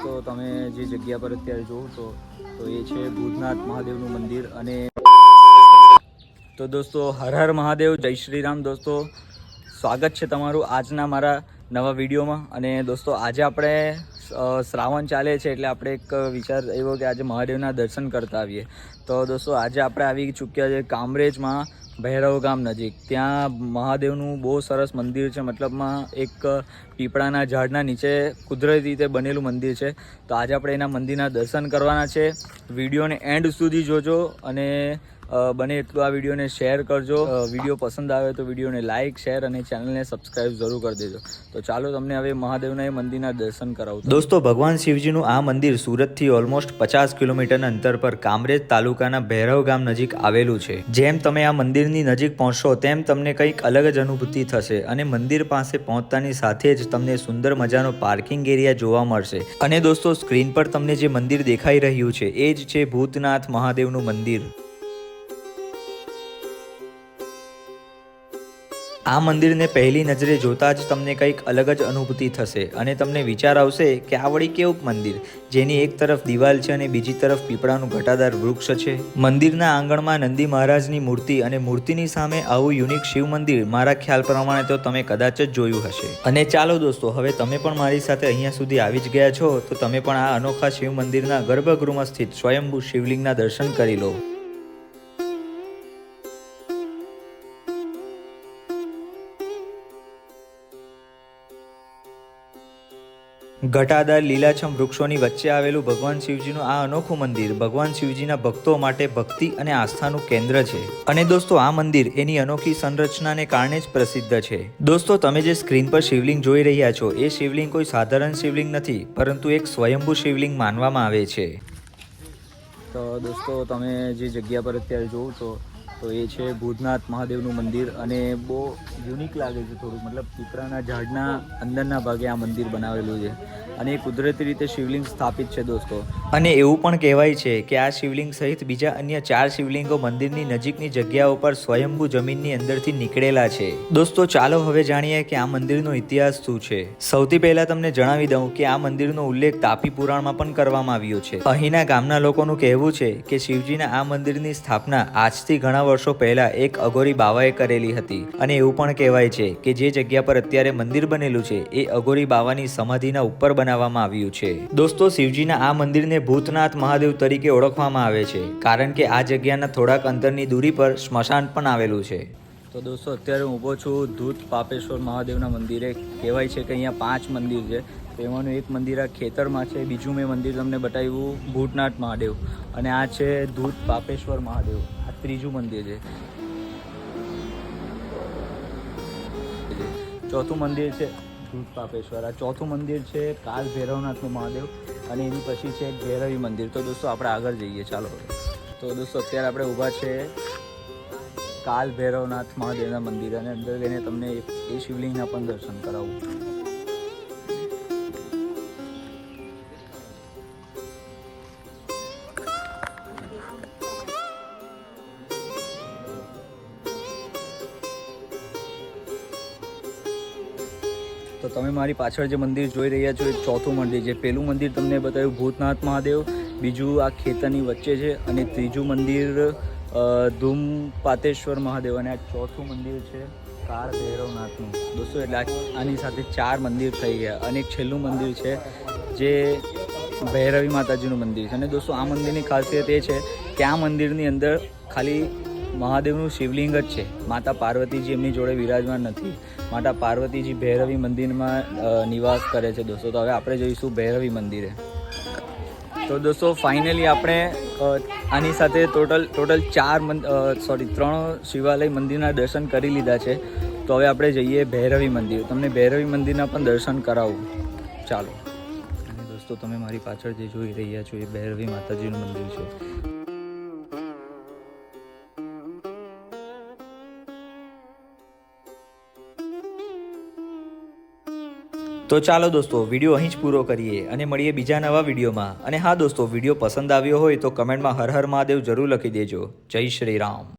તમે જે જગ્યા પર અત્યારે જોવો છો, તો એ છે ભૂતનાથ મહાદેવનું મંદિર અને તો દોસ્તો, હર હર મહાદેવ, જય શ્રી રામ દોસ્તો. સ્વાગત છે તમારું આજના મારા નવા વિડીયોમાં. અને દોસ્તો, આજે આપણે શ્રાવણ ચાલે છે એટલે આપણે એક વિચાર એવો કે આજે મહાદેવના દર્શન કરતા આવીએ. તો દોસ્તો, આજે આપણે આવી ચૂક્યા છે કામરેજમાં, ભૈરવ ગામ નજીક. ત્યાં મહાદેવનું બહુ સરસ મંદિર છે. મતલબમાં એક પીપળાના ઝાડના નીચે કુદરતી રીતે બનેલું મંદિર છે. તો આજે આપણે એના મંદિરના દર્શન કરવાના છે. વિડીયોને એન્ડ સુધી જોજો અને બને એટલું આ વિડીયોને શેર કરજો. વીડિયો પસંદ આવે તો વિડીયોને લાઇક શેર અને ચેનલને સબસ્ક્રાઇબ જરૂર કરી દેજો. તો ચાલો તમને હવે મહાદેવના એ મંદિરના દર્શન કરાવું. દોસ્તો ભગવાન શિવજીનું આ મંદિર સુરતથી ઓલમોસ્ટ પચાસ કિલોમીટરના અંતર પર કામરેજ તાલુકાના ભૈરવ ગામ નજીક આવેલું છે. જેમ તમે આ મંદિરની નજીક પહોંચશો તેમ તમને કંઈક અલગ જ અનુભૂતિ થશે અને મંદિર પાસે પહોંચતાની સાથે જ તમને સુંદર મજાનો પાર્કિંગ એરિયા જોવા મળશે. અને દોસ્તો સ્ક્રીન પર તમને જે મંદિર દેખાઈ રહ્યું છે એ જ છે ભૂતનાથ મહાદેવનું મંદિર. આ મંદિરને પહેલી નજરે જોતા જ તમને કંઈક અલગ જ અનુભૂતિ થશે અને તમને વિચાર આવશે કે આ વળી કેવું મંદિર? જેની એક તરફ દિવાલ છે અને બીજી તરફ પીપળાનું ઘટાદાર વૃક્ષ છે. મંદિરના આંગણમાં નંદી મહારાજની મૂર્તિ અને મૂર્તિની સામે આવું યુનિક શિવ મંદિર, મારા ખ્યાલ પ્રમાણે તો તમે કદાચ જ જોયું હશે. અને ચાલો દોસ્તો, હવે તમે પણ મારી સાથે અહીંયા સુધી આવી જ ગયા છો, તો તમે પણ આ અનોખા શિવ મંદિરના ગર્ભગૃહમાં સ્થિત સ્વયંભૂ શિવલિંગના દર્શન કરી લો. ઘટાદાર લીલાછમ વૃક્ષોની વચ્ચે આવેલું ભગવાન શિવજીનું આ અનોખું મંદિર ભગવાન શિવજીના ભક્તો માટે ભક્તિ અને આસ્થાનું કેન્દ્ર છે. અને દોસ્તો, આ મંદિર એની અનોખી સંરચનાને કારણે જ પ્રસિદ્ધ છે. દોસ્તો, તમે જે સ્ક્રીન પર શિવલિંગ જોઈ રહ્યા છો, એ શિવલિંગ કોઈ સાધારણ શિવલિંગ નથી, પરંતુ એક સ્વયંભૂ શિવલિંગ માનવામાં આવે છે. તો દોસ્તો, તમે જે જગ્યા પર અત્યારે જોવો છો તો એ છે ભૂતનાથ મહાદેવનું મંદિર અને બહુ યુનિક લાગે છે થોડું મતલબ પીપળાના ઝાડના અંદરના ભાગે આ મંદિર બનાવેલું છે. અને એ કુદરતી રીતે શિવલિંગ સ્થાપિત છે દોસ્તો. અને એવું પણ કહેવાય છે કે આ શિવલિંગ સહિત બીજા અન્ય ચાર શિવલિંગો મંદિરની નજીકની જગ્યાઓ પર સ્વયંભૂ જમીનની અંદરથી નીકળેલા છે. દોસ્તો, ચાલો હવે જાણીએ કે આ મંદિરનો ઇતિહાસ શું છે. સૌથી પહેલા તમને જણાવી દઉં કે આ મંદિરનો ઉલ્લેખ તાપી પુરાણમાં પણ કરવામાં આવ્યો છે. અહીંના ગામના લોકોનું કહેવું છે કે શિવજીના આ મંદિરની સ્થાપના આજથી ઘણા વર્ષો પહેલા એક અઘોરી બાવાએ કરેલી હતી. અને એવું પણ કહેવાય છે કે જે જગ્યા પર અત્યારે મંદિર બનેલું છે, એ અઘોરી બાવાની સમાધિના ઉપર બનાવવામાં આવ્યું છે. દોસ્તો, શિવજીના આ મંદિરને ભૂતનાથ મહાદેવ તરીકે ઓળખવામાં આવે છે, કારણ કે આ જગ્યાના થોડાક અંતરની દૂરી પર સ્મશાન પણ આવેલું છે. તો દોસ્તો, અત્યારે હું ઊભો છું ધૂત પાપેશ્વર મહાદેવના મંદિરે. કહેવાય છે કે અહીંયા પાંચ મંદિર છે. તેમાંનું એક મંદિર આ ખેતરમાં છે. બીજું મેં મંદિર તમને બતાવ્યું, ભૂતનાથ મહાદેવ. અને આ છે ધૂત પાપેશ્વર મહાદેવ. આ ત્રીજું મંદિર છે. ચોથું મંદિર છે. ધૂત પાપેશ્વર. આ ચોથું મંદિર છે કાલ ભૈરવનાથનું મહાદેવ અને એની પછી છે ભૈરવી મંદિર. તો દોસ્તો, આપણે આગળ જઈએ. ચાલો તો દોસ્તો, અત્યારે આપણે ઊભા છે કાલ ભૈરવનાથ મહાદેવના મંદિર અને અંદર જઈને તમને એ શિવલિંગના પણ દર્શન કરાવું. તો તમે મારી પાછળ જે મંદિર જોઈ રહ્યા છો એ ચોથું મંદિર છે. પેલું મંદિર તમને બતાવ્યું ભૂતનાથ મહાદેવ, બીજું આ ખેતરની વચ્ચે છે અને ત્રીજું મંદિર ધૂમ પાતેશ્વર મહાદેવ અને આ ચોથું મંદિર છે કાર ભૈરવનાથનું. દોસ્તો, એટલે આની સાથે ચાર મંદિર થઈ ગયા અને એક છેલ્લું મંદિર છે જે ભૈરવી માતાજીનું મંદિર છે. અને દોસ્તો, આ મંદિરની ખાસિયત એ છે કે આ મંદિરની અંદર ખાલી મહાદેવનું શિવલિંગ જ છે. માતા પાર્વતીજી એમની જોડે વિરાજમાન નથી. માતા પાર્વતીજી ભૈરવી મંદિરમાં નિવાસ કરે છે દોસ્તો. તો હવે આપણે જઈશું ભૈરવી મંદિરે. તો દોસ્તો ફાઇનલી આપણે આની સાથે ટોટલ ટોટલ ચાર સોરી ત્રણ શિવાલય મંદિરના દર્શન કરી લીધા છે. તો હવે આપણે જઈએ ભૈરવી મંદિર. તમને ભૈરવી મંદિરના પણ દર્શન કરાવું. ચાલો. અને દોસ્તો, તમે મારી પાછળ જે જોઈ રહ્યા છો એ ભૈરવી માતાજીનું મંદિર છે. તો ચાલો દોસ્તો, વીડિયો અહીં જ પૂરો કરીએ અને મળીએ બીજા નવા વિડીયોમાં. અને હા દોસ્તો, વીડિયો પસંદ આવ્યો હોય તો કમેન્ટમાં હર હર મહાદેવ જરૂર લખી દેજો. જય શ્રી રામ.